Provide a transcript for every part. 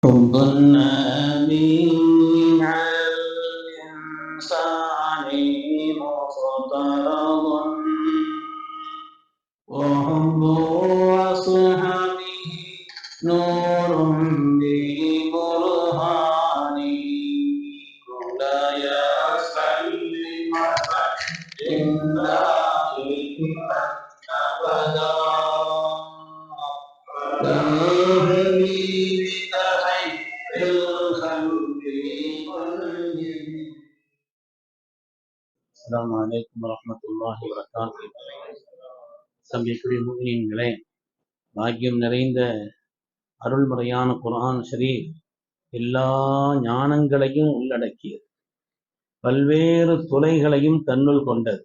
حب النبي அஸ்லாம் வலைக்கம் வரமத்துல்லாஹி வரகாத்து சம்பிக்குரிய முகினீன்களே பாக்கியம் நிறைந்த அருள்முறையான குரான் ஷரீப் எல்லா ஞானங்களையும் உள்ளடக்கியது. பல்வேறு துறைகளையும் தன்னுள் கொண்டது.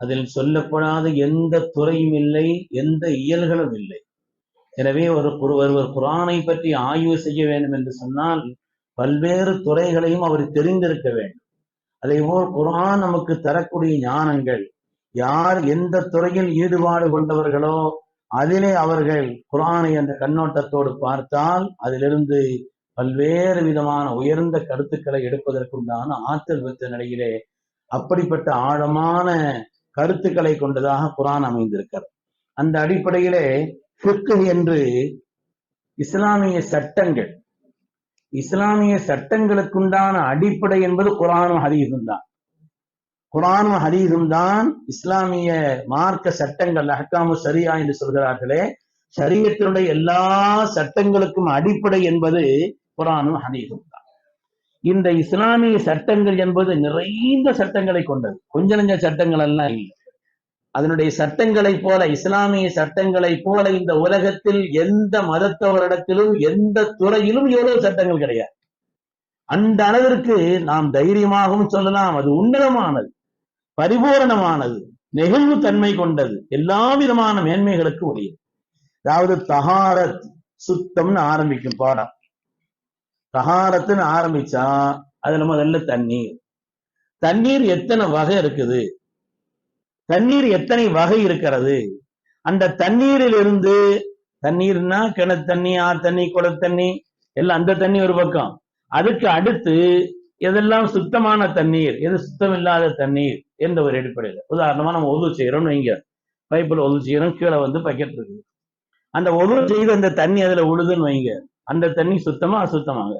அதில் சொல்லப்படாத எந்த துறையும் இல்லை எந்த இயல்களும் இல்லை. எனவே ஒரு ஒருவர் குரானை பற்றி ஆய்வு செய்ய வேண்டும் என்று சொன்னால் பல்வேறு துறைகளையும் அவர் தெரிந்திருக்க வேண்டும். அதே போல் குரான் நமக்கு தரக்கூடிய ஞானங்கள் யார் எந்த துறையில் ஈடுபாடு கொண்டவர்களோ அதிலே அவர்கள் குரானை அந்த கண்ணோட்டத்தோடு பார்த்தால் அதிலிருந்து பல்வேறு விதமான உயர்ந்த கருத்துக்களை எடுப்பதற்குண்டான ஆற்றல் பெற்ற நிலையிலே அப்படிப்பட்ட ஆழமான கருத்துக்களை கொண்டதாக குரான் அமைந்திருக்கிறது. அந்த அடிப்படையிலே ஃபிக்ஹ் என்று இஸ்லாமிய சட்டங்கள் இஸ்லாமிய சட்டங்களுக்குண்டான அடிப்படை என்பது குரானும் ஹதீஸும் தான். குரானும் ஹதீஸும் தான் இஸ்லாமிய மார்க்க சட்டங்கள் அஹ்காமு சரியா என்று சொல்கிறார்களே சரியத்தினுடைய எல்லா சட்டங்களுக்கும் அடிப்படை என்பது குரானும் ஹதீஸும் தான். இந்த இஸ்லாமிய சட்டங்கள் என்பது நிறைந்த சட்டங்களை கொண்டது. கொஞ்ச நெஞ்ச சட்டங்கள் எல்லாம் இல்லை. அதனுடைய சட்டங்களைப் போல இஸ்லாமிய சட்டங்களைப் போல இந்த உலகத்தில் எந்த மதத்தவரிடத்திலும் எந்த துறையிலும் எவ்வளவு சட்டங்கள் கிடையாது. அந்த அளவிற்கு நாம் தைரியமாகவும் சொல்லலாம் அது உன்னதமானது பரிபூரணமானது நெகிழ்வு தன்மை கொண்டது எல்லா விதமான மேன்மைகளுக்கு உரியது. அதாவது தகாரத் சுத்தம்னு ஆரம்பிக்கும் பாடம். தகாரத்துன்னு ஆரம்பிச்சா அதுல முதல்ல தண்ணீர். தண்ணீர் எத்தனை வகை இருக்குது? தண்ணீர் எத்தனை வகை இருக்கிறது? அந்த தண்ணீரிலிருந்து தண்ணீர்னா கிண தண்ணி ஆறு தண்ணி குள தண்ணி எல்லாம் அந்த தண்ணி ஒரு பக்கம். அதுக்கு அடுத்து எதெல்லாம் சுத்தமான தண்ணீர் எது சுத்தம் இல்லாத தண்ணீர் என்ற ஒரு அடிப்படையில். உதாரணமா நம்ம ஒது செய்யறோம்னு வைங்க. பைப்பில் ஒது செய்யறோம் கீழே வந்து பக்கெட் இருக்குது. அந்த ஒது செய்து அந்த தண்ணி அதுல உழுதுன்னு வைங்க. அந்த தண்ணி சுத்தமா அசுத்தமாங்க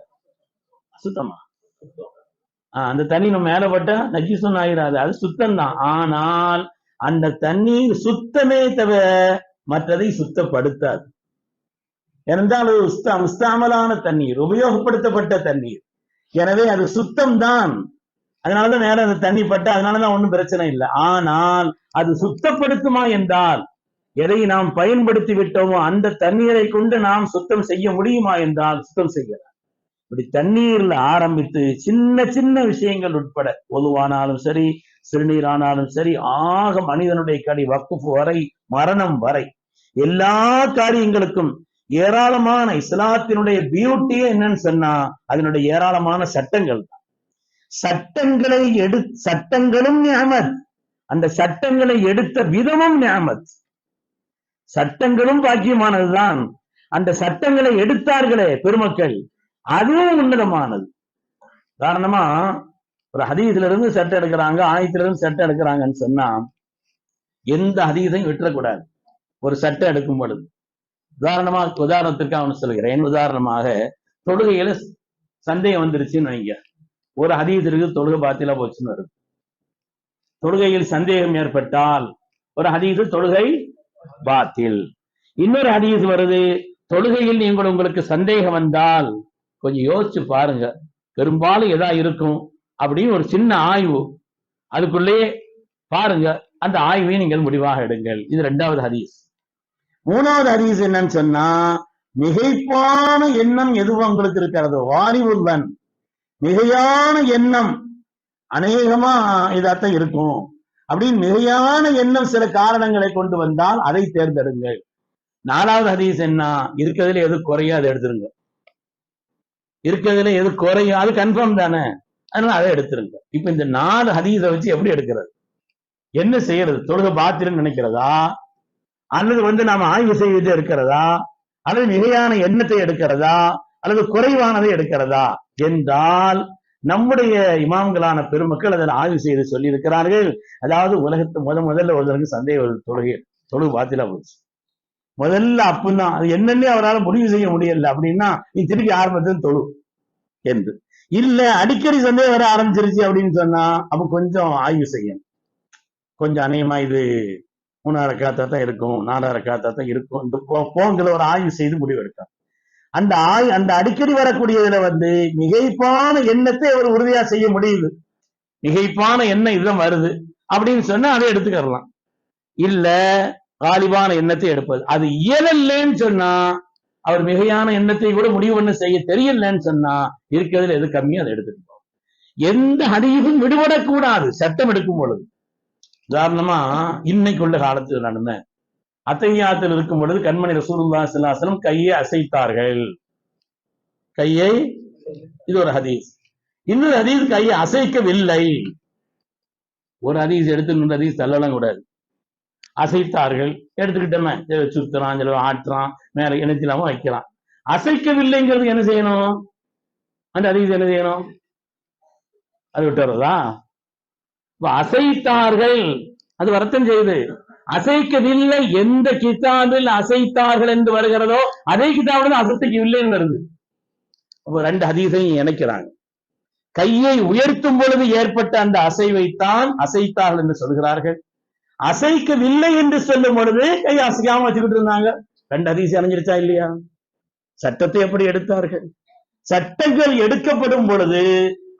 அசுத்தமா? ஆஹ் அந்த தண்ணி நம்ம மேல பட்டா நஜிசும் ஆகிறாது அது சுத்தம் தான் ஆனால் அந்த தண்ணீர் சுத்தமே தவிர மற்றதை சுத்தப்படுத்தாது. இருந்தால் அது உஸ்தா தண்ணீர் உபயோகப்படுத்தப்பட்ட தண்ணீர். எனவே அது சுத்தம் தான் அதனாலதான் நேரம் அந்த தண்ணி பட்ட அதனாலதான் ஒண்ணும் பிரச்சனை இல்லை. ஆனால் அது சுத்தப்படுத்துமா என்றால் எதை நாம் பயன்படுத்தி விட்டோமோ அந்த தண்ணீரை கொண்டு நாம் சுத்தம் செய்ய முடியுமா என்றால் சுத்தம் செய்யலாம். இப்படி தண்ணீர்ல ஆரம்பித்து சின்ன சின்ன விஷயங்கள் உட்பட ஒதுவானாலும் சரி சிறுநீரானாலும் சரி ஆக மனிதனுடைய கடி வக்குப்பு வரை மரணம் வரை. எல்லா காரியங்களுக்கும் ஏராளமான இஸ்லாத்தினுடைய பியூட்டியே என்னன்னு சொன்னா அதனுடைய ஏராளமான சட்டங்கள் தான். சட்டங்களை எடு சட்டங்களும் நியமத். அந்த சட்டங்களை எடுத்த விதமும் நியமத். சட்டங்களும் பாக்கியமானதுதான். அந்த சட்டங்களை எடுத்தார்களே பெருமக்கள் அதுவும் உன்னதமானது. காரணமா ஒரு ஹதீதுல இருந்து செட்டை எடுக்கிறாங்க ஆயத்துல இருந்து செட்டை எடுக்கிறாங்கன்னு சொன்னா எந்த ஹதீதையும் விட்டுறக்கூடாது. ஒரு செட்டை எடுக்கும் பொழுது. உதாரணமா உதாரணத்திற்கு அவன் சொல்கிறேன் உதாரணமாக தொழுகையில சந்தேகம் வந்துருச்சுன்னு வைங்க. ஒரு ஹதீஸ் இருக்கு தொழுகை பாத்தில போச்சுன்னு வருது. தொழுகையில் சந்தேகம் ஏற்பட்டால் ஒரு ஹதீது தொழுகை பாத்தில். இன்னொரு ஹதீஸ் வருது தொழுகையில் நீங்கள் உங்களுக்கு சந்தேகம் வந்தால் கொஞ்சம் யோசிச்சு பாருங்க. பெரும்பாலும் எதா இருக்கும்? அப்படின்னு ஒரு சின்ன ஆய்வு. அதுக்குள்ளேயே பாருங்க அந்த ஆய்வை நீங்கள் முடிவாக எடுங்கள். இது ரெண்டாவது ஹதீஸ். மூணாவது ஹதீஸ் என்னன்னு சொன்னா மிகைப்பான எண்ணம் எதுவும் உங்களுக்கு இருக்கிறதோ வாரிவுள்ளன் மிகையான எண்ணம் அநேகமா இதாத்தான் இருக்கும். அப்படின்னு மிகையான எண்ணம் சில காரணங்களை கொண்டு வந்தால் அதை தேர்ந்தெடுங்கள். நாலாவது ஹதீஸ் என்ன? இருக்கிறதுல எது குறையோ அதை எடுத்துருங்க. இருக்கிறதுல எது குறையோ அது கன்ஃபார்ம் தானே. அதனால அதை எடுத்துருங்க. இப்ப இந்த நாலு ஹதீஸை வச்சு எப்படி எடுக்கிறது? என்ன செய்யறது? தொழுக பாத்திரம் நினைக்கிறதா? அல்லது வந்து நாம ஆய்வு செய்து இருக்கிறதா? அல்லது மிகையான எண்ணத்தை எடுக்கிறதா? அல்லது குறைவானதை எடுக்கிறதா? என்றால் நம்முடைய இமாம்களான பெருமக்கள் அதில் ஆய்வு செய்து சொல்லி இருக்கிறார்கள் அதாவது உலகத்து முத முதல்ல ஒருத்தருக்கு சந்தேக தொழுகை தொழு பாத்திலா போச்சு முதல்ல அப்புதான் அது என்னன்னே அவரால் முடிவு செய்ய முடியல அப்படின்னா நீ திருப்பி ஆரம்பத்தில் தொழு என்று. இல்ல அடிக்கடி சந்தேகம் வர ஆரம்பிச்சிருச்சு அப்படின்னு சொன்னா அப்ப கொஞ்சம் ஆய்வு செய்யணும். கொஞ்சம் அநேகமா இது மூணாயிரம் காத்தா தான் இருக்கும் நாலாயிரம் காத்தா தான் இருக்கும் இந்த போங்கிற ஒரு ஆய்வு செய்து முடிவெடுக்கலாம். அந்த ஆய் அந்த அடிக்கடி வரக்கூடியதுல வந்து மிகைப்பான எண்ணத்தை அவர் உறுதியா செய்ய முடியுது. மிகைப்பான எண்ணம் இதுதான் வருது அப்படின்னு சொன்னா அதை எடுத்துக்கலாம் இல்ல காலிபான எண்ணத்தை எடுப்பது. அது இயலல்லன்னு சொன்னா அவர் மிகையான எண்ணத்தை கூட முடிவு பண்ண செய்ய தெரியலன்னு சொன்னா இருக்கிறதுல எது கம்மியோ அதை எடுத்துட்டு போகும். எந்த ஹதீஸும் விடுபடக்கூடாது சட்டம் எடுக்கும் பொழுது. உதாரணமா இன்னைக்குள்ள காலத்தில் நடந்த அத்தையாத்தில் இருக்கும் பொழுது கண்மணி ரசூலுல்லா சிலாசலம் கையை அசைத்தார்கள். கையை இது ஒரு ஹதீஸ். இன்னொரு ஹதீஸ் கையை அசைக்கவில்லை. ஒரு ஹதீஸ் எடுத்து இன்னொரு ஹதீஸ் தள்ளலாம் கூடாது. அசைத்தார்கள். எடுத்துக்கிட்டோமே. சுத்துறான் சில ஆட்டுறான் மேல இணைச்சிலாம வைக்கிறான். அசைக்கவில்லைங்கிறது என்ன செய்யணும்? அந்த ஹதீஸ் என்ன செய்யணும்? அது விட்டுறதா இப்ப அசைத்தார்கள். அது வருத்தம் செய்யுது அசைக்கவில்லை. எந்த கிதாபில் அசைத்தார்கள் என்று வருகிறதோ அதே கிதாபில் இல்லைன்னு வருது ரெண்டு ஹதீஸையும் இணைக்கிறாங்க. கையை உயர்த்தும் பொழுது ஏற்பட்ட அந்த அசைவைத்தான் அசைத்தார்கள் என்று சொல்கிறார்கள். அசைக்கவில்லை என்று சொல்லும் பொழுது கை அசைக்காம வச்சுக்கிட்டு இருந்தாங்க. ரெண்டு அதிசி இணைஞ்சிருச்சா இல்லையா? சட்டத்தை எப்படி எடுத்தார்கள்? சட்டங்கள் எடுக்கப்படும் பொழுது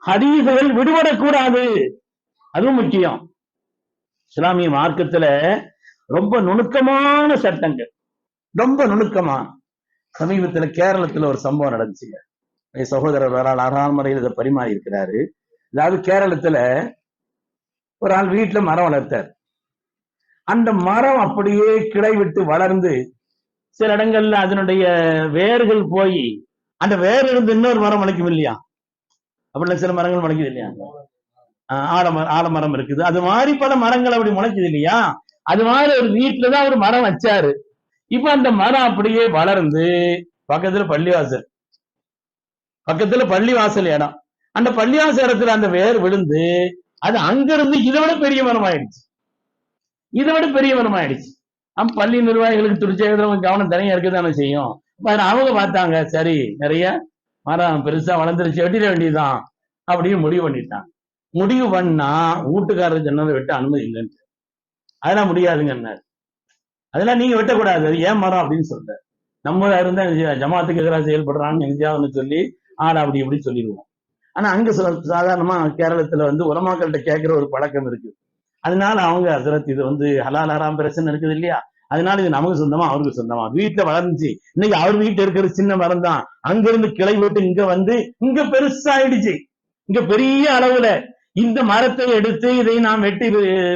ஹதீசுகள் விடுபடக்கூடாது. அதுவும் முக்கியம். இஸ்லாமிய மார்க்கத்துல ரொம்ப நுணுக்கமான சட்டங்கள். ரொம்ப நுணுக்கமான. சமீபத்துல கேரளத்துல ஒரு சம்பவம் நடந்துச்சுங்க என் சகோதரர் ஒரு ஆள் அறாம் முறையில் இதை பரிமாறி இருக்கிறாரு அதாவது கேரளத்துல ஒரு ஆள் வீட்டுல மரம் வளர்த்தார். அந்த மரம் அப்படியே கிளை விட்டு வளர்ந்து சில இடங்கள்ல அதனுடைய வேர்கள் போய் அந்த வேர் இருந்து இன்னொரு மரம் முளைக்கும் இல்லையா? அப்படிலாம் சில மரங்கள் முளைக்குது இல்லையா? ஆஹ் ஆலமரம் ஆலமரம் இருக்குது. அது மாதிரி பல மரங்கள் அப்படி முளைக்குது இல்லையா? அது மாதிரி ஒரு வீட்டுலதான் ஒரு மரம் வச்சாரு. இப்ப அந்த மரம் அப்படியே வளர்ந்து பக்கத்துல பள்ளிவாசல். பக்கத்துல பள்ளிவாசல் இடம். அந்த பள்ளிவாசல் இடத்துல அந்த வேர் விழுந்து அது அங்கிருந்து இதை விட பெரிய மரம் ஆயிடுச்சு இதை விட பெரிய மரம் ஆயிடுச்சு நம்ம பள்ளி நிர்வாகிகளுக்கு துடிச்சவங்க கவனம் தனியா இருக்கதானே செய்யும். அவங்க பார்த்தாங்க சரி நிறைய மரம் பெருசா வளர்ந்துருச்சு வெட்டிட வேண்டியதுதான் அப்படின்னு முடிவு பண்ணிட்டான் முடிவு பண்ணா வீட்டுக்காரர் ஜன்னலை வெட்ட அனுமதி இல்லைன்ட்டு அதெல்லாம் முடியாதுங்கன்னாரு. அதெல்லாம் நீங்க வெட்டக்கூடாது அது ஏன் மரம் அப்படின்னு சொல்றாரு. நம்ம இருந்தா ஜமாத்துக்கு எதிராக செயல்படுறான்னு எங்கேயாவது சொல்லி ஆடா அப்படி இப்படி சொல்லிடுவோம். ஆனா அங்க சாதாரணமா கேரளத்துல வந்து உலமாக்கள்கிட்ட கேட்கிற ஒரு பழக்கம் இருக்கு அதனால அவங்க ஹசரத் இது வந்து ஹலால் ஹராம் பிரச்சனை இருக்குது இல்லையா? அதனால இது நமக்கு சொந்தமா அவருக்கு சொந்தமா. வீட்டுல வளர்ந்துச்சு. இன்னைக்கு அவர் வீட்டுல இருக்கிற சின்ன மரம் தான். அங்க இருந்து கிளை விட்டு இங்க வந்து இங்க பெருசாயிடுச்சு. இங்க பெரிய அளவுல இந்த மரத்தை எடுத்து இதை நாம் வெட்டி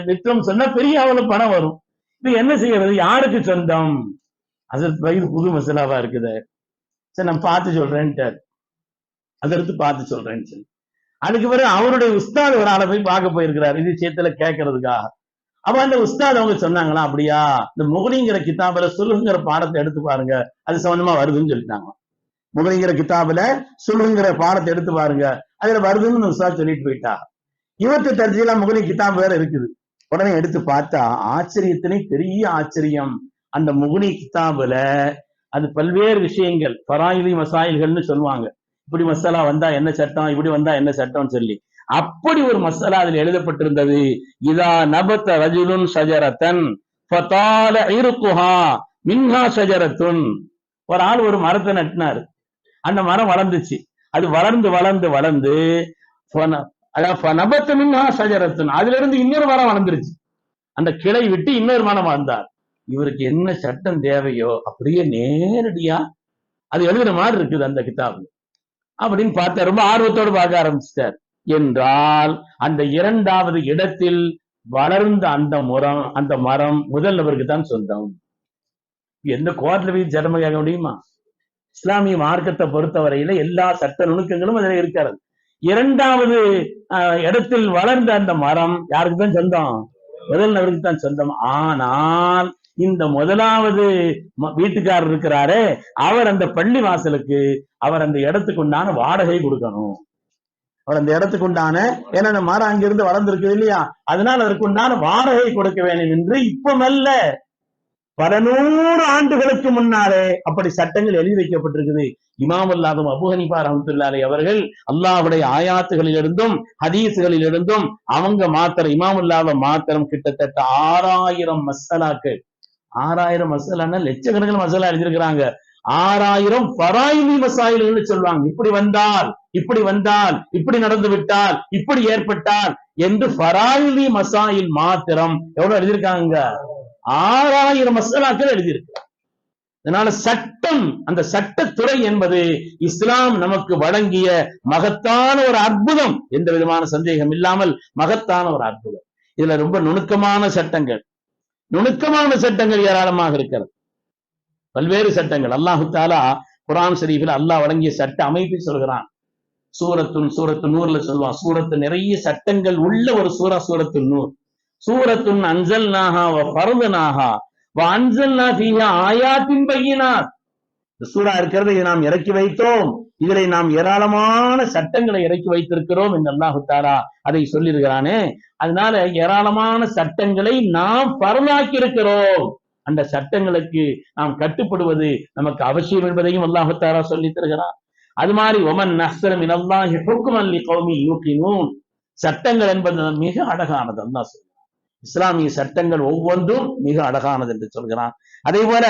விற்றோம் சொன்னா பெரிய அளவுல பணம் வரும். இது என்ன செய்யறது? யாருக்கு சொந்தம்? ஹசரத் வயது புது மசாலாவா இருக்குது? சரி நான் பார்த்து சொல்றேன்ட்டார். அதற்கு பார்த்து சொல்றேன்னு சொல்லி. அதுக்கு பிறகு அவருடைய உஸ்தாத் ஒரு ஆளை போய் பார்க்க போயிருக்கிறார். இது விஷயத்துல கேட்கறதுக்காக. அப்ப அந்த உஸ்தாத் அவங்க சொன்னாங்களா அப்படியா? இந்த முகனிங்கிற கித்தாபில சொல்லுங்கிற பாடத்தை எடுத்து பாருங்க அது சம்பந்தமா வருதுன்னு சொல்லிட்டாங்க முகலிங்கிற கித்தாபில சொல்லுங்கிற பாடத்தை எடுத்து பாருங்க அதுல வருதுன்னு உஸ்தாத் சொல்லிட்டு போயிட்டா. இவத்து தரிசியில முகலி கித்தாப் வேற இருக்குது. உடனே எடுத்து பார்த்தா ஆச்சரியத்திலே பெரிய ஆச்சரியம். அந்த முகுனி கித்தாபுல அது பல்வேறு விஷயங்கள் பராயுதி மசாயில்கள்னு சொல்லுவாங்க. இப்படி மசாலா வந்தா என்ன சட்டம்? இப்படி வந்தா என்ன சட்டம்னு சொல்லி. அப்படி ஒரு மசாலா அதில் எழுதப்பட்டிருந்தது. இதா நபத்த ரஜுலுன் சஜரத்தன் இருக்குஹா மின்ஹா ஷஜரத்துன். ஒரு ஆள் ஒரு மரத்தை நட்டினார். அந்த மரம் வளர்ந்துச்சு. அது வளர்ந்து வளர்ந்து வளர்ந்து நபத்த மின்ஹா சஜரத்துன் அதுல இருந்து இன்னொரு மரம் வளர்ந்துருச்சு. அந்த கிளை விட்டு இன்னொரு மரம் வந்தார் இவருக்கு என்ன சட்டம் தேவையோ அப்படியே நேரடியா அது எழுதுற மாதிரி இருக்குது அந்த கிதாபு அப்படின்னு பார்த்தா ரொம்ப ஆர்வத்தோடு பார்க்க ஆரம்பிச்சிட்டார். என்றால் அந்த இரண்டாவது இடத்தில் வளர்ந்த அந்த மரம் அந்த மரம் முதல் நபருக்கு தான் சொந்தம். எந்த கோர்ட்ல போய் சட்டம் கேட்க முடியுமா? இஸ்லாமிய மார்க்கத்தை பொறுத்தவரையில எல்லா சட்ட நுணுக்கங்களும் அதில் இருக்கிறது இரண்டாவது ஆஹ், இடத்தில் வளர்ந்த அந்த மரம் யாருக்கு தான் சொந்தம்? முதல் நபருக்கு தான் சொந்தம். ஆனால் இந்த முதலாவது ம- வீட்டுக்காரர் இருக்கிறாரே அவர் அந்த பள்ளி வாசலுக்கு அவர் அந்த இடத்துக்கு உண்டான வாடகை கொடுக்கணும். அவர் அந்த இடத்துக்கு உண்டான ஏன்னா அந்த மரம் அங்கிருந்து வளர்ந்துருக்குது இல்லையா? அதனால அதற்கு உண்டான வாடகை கொடுக்க வேண்டும் என்று இப்பமல்ல பல நூறு ஆண்டுகளுக்கு முன்னாலே அப்படி சட்டங்கள் எழுதி வைக்கப்பட்டிருக்குது. இமாம் அல்லாதும் அபு ஹனீஃபா அவர்கள் அல்லாஹ்வுடைய ஆயாத்துகளிலிருந்தும் ஹதீசுகளிலிருந்தும் அவங்க மாத்திரம் இமாம் அல்லாத மாத்திரம் கிட்டத்தட்ட ஆறாயிரம் மசாலாக்கள் ஆறாயிரம் மசாலான்னா லட்சக்கணக்கில் மசாலா எழுதியிருக்கிறாங்க. ஆறாயிரம் பராயுமி மசாயில்கள்னு சொல்லுவாங்க. இப்படி வந்தால் இப்படி வந்தால் இப்படி நடந்து விட்டால் இப்படி ஏற்பட்டால் என்று பராயுமி மசாயில் மாத்திரம் எவ்வளவு எழுதியிருக்காங்க? ஆறாயிரம் மசாலாக்கள் எழுதியிருக்கிறார் அதனால சட்டம் அந்த சட்டத்துறை என்பது இஸ்லாம் நமக்கு வழங்கிய மகத்தான ஒரு அற்புதம். எந்த விதமான சந்தேகம் இல்லாமல் மகத்தான ஒரு அற்புதம். இதுல ரொம்ப நுணுக்கமான சட்டங்கள். நுணுக்கமான சட்டங்கள் ஏராளமாக இருக்கிறது. பல்வேறு சட்டங்கள். அல்லாஹு தாலா குரான் ஷரீஃபில் அல்லாஹ் வழங்கிய சட்ட அமைப்பை சொல்கிறான். சூரத்துன் சூரத்து நூறுல சொல்லுவான் சூரத்து நிறைய சட்டங்கள் உள்ள ஒரு சூரா சூரத்து நூறு சூரத்துன் அஞ்சல் நாகா பருது நாகா அஞ்சல் ஃபீஹா ஆயாத்தின் பையினார் இந்த சூரா இருக்கிறது இதை நாம் இறக்கி வைத்தோம். இதிலே நாம் ஏராளமான சட்டங்களை இறக்கி வைத்திருக்கிறோம் என்று அல்லாஹு தாரா அதை சொல்லியிருக்கிறானே. அதனால ஏராளமான சட்டங்களை நாம் பரவாக்கி இருக்கிறோம் அந்த சட்டங்களுக்கு நாம் கட்டுப்படுவது நமக்கு அவசியம் என்பதையும் அல்லாஹத்தாரா சொல்லி தருகிறார் அது மாதிரி ஒமன் நஸ்ரம் இனல்லாஹி ஹுக்மன் லிகௌமி யூகினூன். சட்டங்கள் என்பது மிக அழகானது அல்லா சொல்கிறான். இஸ்லாமிய சட்டங்கள் ஒவ்வொன்றும் மிக அழகானது என்று சொல்கிறான். அதே போல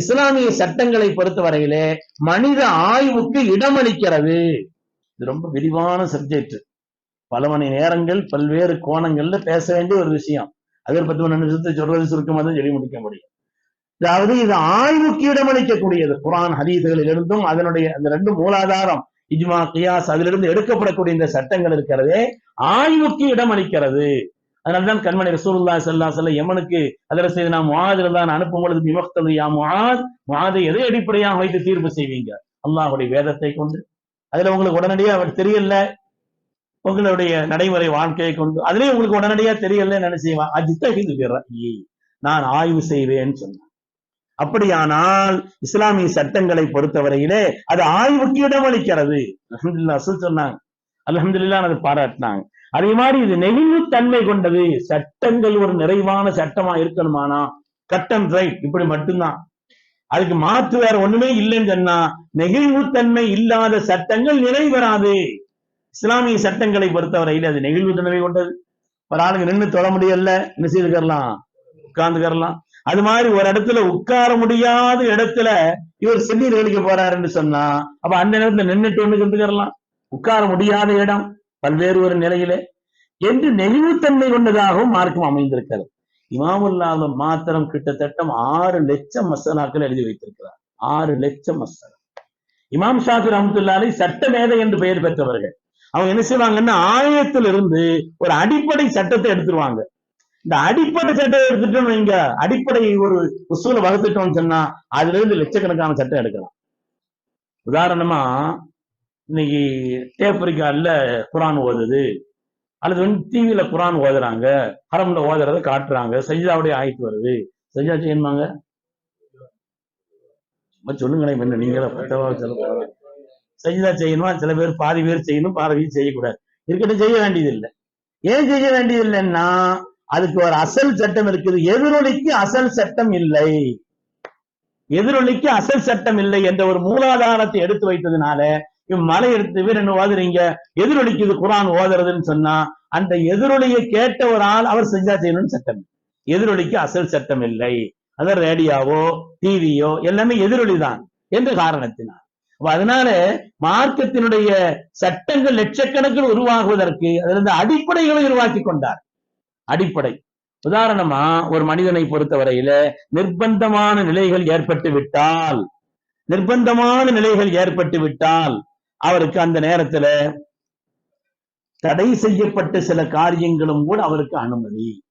இஸ்லாமிய சட்டங்களை பொறுத்தவரையிலே மனித ஆய்வுக்கு இடமளிக்கிறது. இது ரொம்ப விரிவான சப்ஜெக்ட் பல மணி நேரங்கள் பல்வேறு கோணங்கள்ல பேச வேண்டிய ஒரு விஷயம். அது ஒரு பத்து மணி நிமிஷத்தை சொல்றது சுருக்கமாக தான் சொல்லி முடிக்க முடியும். அதாவது இது ஆய்வுக்கு இடமளிக்கக்கூடியது. குரான் ஹதீதுகளில் இருந்தும் அதனுடைய அந்த ரெண்டு மூலாதாரம் இஜ்மா கியாஸ் அதிலிருந்து எடுக்கப்படக்கூடிய இந்த சட்டங்கள் இருக்கிறதே ஆய்வுக்கு இடமளிக்கிறது. அதனால்தான் கண்மணி ரசூல்லா ஸல்லல்லாஹு செல்ல எமனுக்கு யமனுக்கு அதில் செய்து நாம் முகாதில் தான் அனுப்பும் பொழுது விமக்தது யா முகாத் முகாதை எதை அடிப்படையாக வைத்து தீர்ப்பு செய்வீங்க? அல்லாஹுடைய வேதத்தை கொண்டு. அதுல உங்களுக்கு உடனடியா அவர் தெரியல. உங்களுடைய நடைமுறை வாழ்க்கையை கொண்டு அதுலயும் உங்களுக்கு உடனடியா தெரியல என்ன செய்வான்? அஜித்த நான் ஆய்வு செய்வேன்னு சொன்னான். அப்படியானால் இஸ்லாமிய சட்டங்களை பொறுத்தவரையிலே அது ஆய்வுக்கு இடமளிக்கிறது. அலமதுல்லா சொன்னாங்க. அலமதுல்லா அது பாராட்டினாங்க. அதே மாதிரி இது நெகிழ்வு தன்மை கொண்டது. சட்டங்கள் ஒரு நிறைவான சட்டமா இருக்கணுமானா? கட்டம் ரைட் இப்படி மட்டும்தான். அதுக்கு மாற்று வேற ஒண்ணுமே இல்லைன்னு சொன்னா நெகிழ்வுத்தன்மை இல்லாத சட்டங்கள் நிறைவேறாது இஸ்லாமிய சட்டங்களை பொறுத்தவரையில் அது நெகிழ்வு தன்மை கொண்டது. ஒரு ஆளுங்க நின்று தொட முடியல என்ன செய்துக்கரலாம் உட்கார்ந்துக்கரலாம் அது மாதிரி ஒரு இடத்துல உட்கார முடியாத இடத்துல இவர் சென்னீர் கழிக்க போறாருன்னு சொன்னா அப்ப அந்த நேரத்துல நின்னுட்டு ஒண்ணு கண்டுக்கரலாம் உட்கார முடியாத இடம் பல்வேறு ஒரு நிலையிலே. என்று நெகிழ்வுத்தன்மை கொண்டதாகவும் மார்க்கம் அமைந்திருக்கிறது. இமாமுல்லாத மாத்திரம் கிட்டத்தட்ட ஆறு லட்சம் மசனாக்கள் எழுதி வைத்திருக்கிறார். ஆறு லட்சம் மசனா இமாம் ஷாஃபி ரஹமத்துல்லாலை சட்ட மேதை என்று பெயர் பெற்றவர்கள். அவங்க என்ன செய்வாங்கன்னா ஆயத்தில் இருந்து ஒரு அடிப்படை சட்டத்தை எடுத்துருவாங்க. இந்த அடிப்படை சட்டத்தை எடுத்துட்டோம் வைங்க. அடிப்படை ஒரு உசூல வகுத்துட்டோம்னு சொன்னா அதுல இருந்து லட்சக்கணக்கான சட்டம் எடுக்கலாம். உதாரணமா இன்னைக்கு டேப் ரிகார்ட்ல குரான் ஓதுது. அல்லது வந்து டிவியில குரான் ஓதுறாங்க. ஹரம்ல ஓதுறத காட்டுறாங்க. சஜிதாவுடைய ஆயிட்டு வருது. சஜிதா செய்யணுமாங்க? சும்மா சொல்லுங்களேன் என்ன நீங்களே பட்டவா சொல்ல சஜிதா செய்யணுமா? சில பேர் பாதி பேர் செய்யணும் பாதி பேர் செய்யக்கூடாது. இருக்கட்டும் செய்ய வேண்டியது இல்லை ஏன் செய்ய வேண்டியது இல்லைன்னா அதுக்கு ஒரு அசல் சட்டம் இருக்குது. எதிரொலிக்கு அசல் சட்டம் இல்லை. எதிரொலிக்கு அசல் சட்டம் இல்லை என்ற ஒரு மூலாதாரத்தை எடுத்து வைத்ததுனால இம்மலை எடுத்து பேர் என்ன ஓதுறீங்க எதிரொலிக்குது குரான் ஓதுறதுன்னு சொன்னா அந்த எதிரொலியை கேட்ட ஒரு ஆள் அவர் செஞ்சா செய்யணும்னு சட்டம். எதிரொலிக்கு அசல் சட்டம் இல்லை. அதான் ரேடியோவோ டிவியோ எல்லாமே எதிரொலி தான். என்ற காரணத்தினால். அதனால மார்க்கத்தினுடைய சட்டங்கள் லட்சக்கணக்கில் உருவாகுவதற்கு அதிலிருந்து அடிப்படைகளை உருவாக்கி கொண்டார். அடிப்படை. உதாரணமா ஒரு மனிதனை பொறுத்தவரையில நிர்பந்தமான நிலைகள் ஏற்பட்டு விட்டால் நிர்பந்தமான நிலைகள் ஏற்பட்டு விட்டால் அவருக்கு அந்த நேரத்துல தடை செய்யப்பட்ட சில காரியங்களும் கூட அவருக்கு அனுமதி.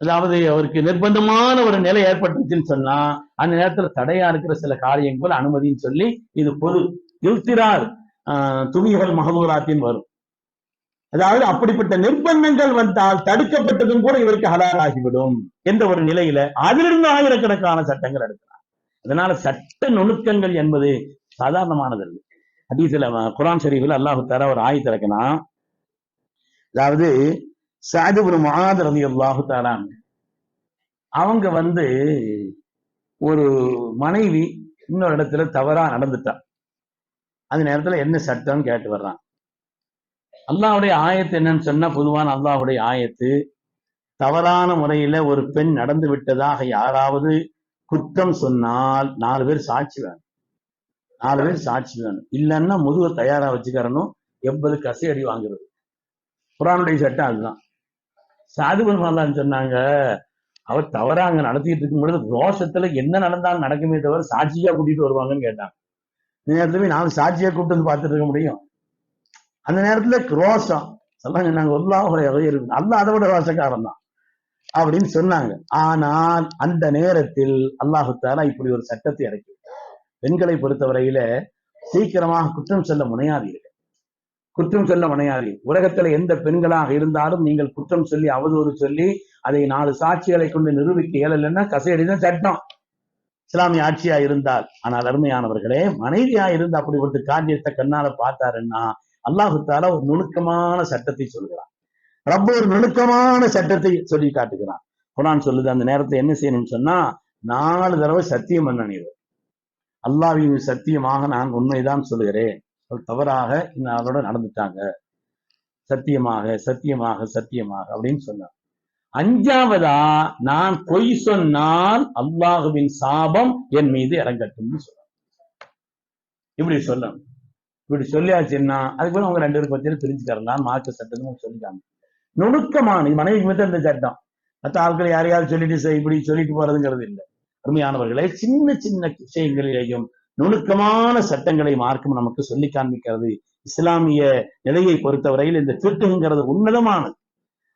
அதாவது அவருக்கு நிர்பந்தமான ஒரு நிலை ஏற்பட்டுச்சுன்னு சொன்னா அந்த நேரத்துல தடையா இருக்கிற சில காரியங்கள் அனுமதின்னு சொல்லி இது பொது இழுத்திரார் துணிகள் மகமூராத்தின் வரும். அதாவது அப்படிப்பட்ட நிர்பந்தங்கள் வந்தால் தடுக்கப்பட்டதும் கூட இவருக்கு ஹலாலாகிவிடும் என்ற ஒரு நிலையில அதிலிருந்து ஆயிரக்கணக்கான சட்டங்கள் எடுக்கிறார். அதனால சட்ட நுணுக்கங்கள் என்பது சாதாரணமானது இல்லை ஹதீஸ்ல குரான் குர்ஆன் ஷரீஃபில் அல்லாஹு தர ஒரு ஆயத்து அதாவது அதாவது சாதுபுரு முஆத் ரலியல்லாஹு அவங்க வந்து ஒரு மனைவி இன்னொரு இடத்துல தவறா நடந்துட்டான் அந்த நேரத்துல என்ன சட்டம் கேட்டு வர்றான். அல்லாவுடைய ஆயத்து என்னன்னு சொன்னா பொதுவான அல்லாஹ்வுடைய ஆயத்து தவறான முறையில ஒரு பெண் நடந்து விட்டதாக யாராவது குற்றம் சொன்னால் நாலு பேர் சாட்சி வேணும். நாலு பேர் சாட்சி வேணும். இல்லைன்னா முதுக தயாரா வச்சுக்கிறனும் எண்பது கசை அடி வாங்குறது. குரானுடைய சட்டம் அதுதான். சாது மாலான்னு சொன்னாங்க அவர் தவறா அங்க நடத்திட்டு இருக்கும் பொழுது ரோஷத்துல என்ன நடந்தாலும் நடக்குமே தவிர சாட்சியா கூட்டிட்டு வருவாங்கன்னு கேட்டாங்க. இந்த நேரத்துல போய் நான் சாட்சியா கூப்பிட்டு வந்து பார்த்துட்டு இருக்க முடியும். அந்த நேரத்துல ரோஷம் சொல்லாங்க நாங்க ஒல்லாவுடைய இருக்கு. அல்ல அதை விட ரோஷக்காரன் தான் அப்படின்னு சொன்னாங்க. ஆனால் அந்த நேரத்தில் அல்லாஹு இப்படி ஒரு சட்டத்தை இறக்கி பெண்களை பொறுத்தவரையில சீக்கிரமாக குற்றம் சொல்ல முனையாதீர்கள் குற்றம் சொல்ல மனையாளி உலகத்துல எந்த பெண்களாக இருந்தாலும் நீங்கள் குற்றம் சொல்லி அவதூறு சொல்லி அதை நாலு சாட்சிகளை கொண்டு நிரூபிக்க இயலலைன்னா கசையடிதான் சட்டம். இஸ்லாமிய ஆட்சியா இருந்தால் ஆனால் அருமையானவர்களே மனைவியா இருந்து அப்படிப்பட்ட காரியத்தை கண்ணால பார்த்தாருன்னா அல்லாஹு தாலா ஒரு நுணுக்கமான சட்டத்தை சொல்கிறான். ரப்ப ஒரு நுணுக்கமான சட்டத்தை சொல்லி காட்டுகிறான். குரான் சொல்லுது அந்த நேரத்தை என்ன செய்யணும்னு சொன்னா நாலு தடவை சத்தியம் பண்ணணும். அல்லாவின் சத்தியமாக நான் உண்மைதான் சொல்லுகிறேன். தவறாக இந்த நடந்துட்டாங்க. சத்தியமாக சத்தியமாக சத்தியமாக அப்படின்னு சொன்னார். அஞ்சாவதா நான் பொய் சொன்னால் அல்லாஹுவின் சாபம் என் மீது இறங்கட்டும்னு சொன்னார். இப்படி சொல்லணும். இப்படி சொல்லியாச்சுன்னா அதுக்கு அவங்க ரெண்டு பேரும் பத்தியும் பிரிஞ்சுக்கறலாம் மார்க்க சட்டமும் சொல்லிட்டாங்க. நுணுக்கமான இது மனைவிக்கு மட்டும் இந்த சட்டம். மற்ற ஆட்கள் யாரையாவது சொல்லிட்டு இப்படி சொல்லிட்டு போறதுங்கிறது இல்லை. அருமையானவர்களை சின்ன சின்ன விஷயங்களிலேயும் நுணுக்கமான சட்டங்களை மார்க்கம் நமக்கு சொல்லி காண்பிக்கிறது. இஸ்லாமிய நிலையை பொறுத்தவரையில் இந்த திருட்டுங்கிறது உன்னதமானது.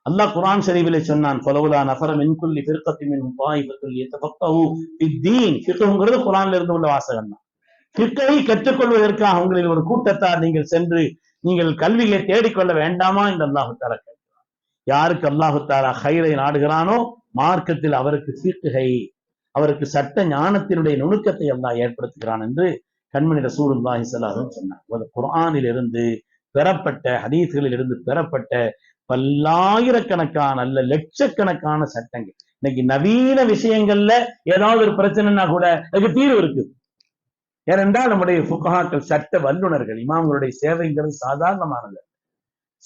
அல்லாஹ் குரான் ஷரீஃபிலே சொன்னான் ஃபலவுலா நஃபர மின் குல்லி ஃபிர்கத்தின் குரான்ல இருந்து உள்ள வாசகம் தான். ஃபிர்கை கற்றுக்கொள்வதற்காக உங்களில் ஒரு கூட்டத்தார் நீங்கள் சென்று நீங்கள் கல்வியை தேடிக்கொள்ள வேண்டாமா என்று அல்லாஹு தாரா கேட்கிறான். யாருக்கு அல்லாஹு தாரா ஹைரை நாடுகிறானோ மார்க்கத்தில் அவருக்கு ஃபிர்கை அவருக்கு சட்ட ஞானத்தினுடைய நுணுக்கத்தை எல்லாம் ஏற்படுத்துகிறான் என்று கண்மணி ரசூலுல்லாஹி ஸல்லல்லாஹு சொன்னார். ஒரு இருந்து பெறப்பட்ட ஹதீஸ்களில் இருந்து பெறப்பட்ட பல்லாயிரக்கணக்கான அல்ல லட்சக்கணக்கான சட்டங்கள். இன்னைக்கு நவீன விஷயங்கள்ல ஏதாவது ஒரு பிரச்சனைனா கூட அதுக்கு தீர்வு இருக்குது ஏனென்றால் நம்முடைய புகாக்கள் சட்ட வல்லுநர்கள் இமாம்களுடைய சேவைங்கிறது சாதாரணமானது.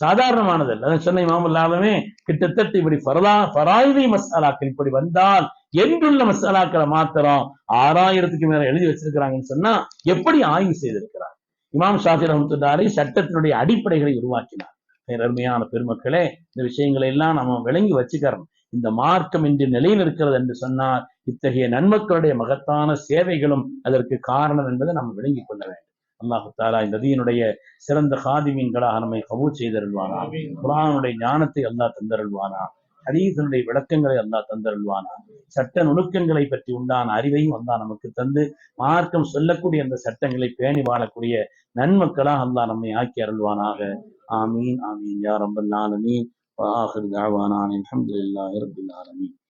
சாதாரணமானது அல்ல. அதான் சொன்ன இமாமுல்லாலுமே கிட்டத்தட்ட இப்படி பரலா பராய்வை மசாலாக்கள் இப்படி வந்தால் என்றுள்ள மசாலாக்களை மாத்திரம் ஆறாயிரத்துக்கு மேல எழுதி வச்சிருக்கிறாங்கன்னு சொன்னா எப்படி ஆய்வு செய்திருக்கிறார்? இமாம் ஷாஃபி ரஹமத்துல்லாரி சட்டத்தினுடைய அடிப்படைகளை உருவாக்கினார். அருமையான பெருமக்களே இந்த விஷயங்களை எல்லாம் நம்ம விளங்கி வச்சுக்கிறோம். இந்த மார்க்கம் இன்று நிலையில் இருக்கிறது என்று சொன்னால் இத்தகைய நன்மக்களுடைய மகத்தான சேவைகளும் அதற்கு காரணம் என்பதை நம்ம விளங்கிக் கொள்ள வேண்டும். அல்லாஹு தாலா இந்த நதியினுடைய சிறந்த காதிமீன்களாக நம்மை கபூல் செய்தருள்வானா குரானுடைய ஞானத்தை அல்லாஹ் தந்தருள்வானா ஹதீசனுடைய விளக்கங்களை அல்லாஹ் தந்தருள்வானா. சட்ட நுணுக்கங்களை பற்றி உண்டான அறிவையும் அல்லா நமக்கு தந்து மார்க்கம் சொல்லக்கூடிய அந்த சட்டங்களை பேணி வாழக்கூடிய நன்மக்களாக அல்லா நம்மை ஆக்கி அருள்வானாக. ஆமீன் ஆமீன். யார் ரம்பல் ஆலமீன். ஆஹிர் தாழ்வானான் அலமதுல்லா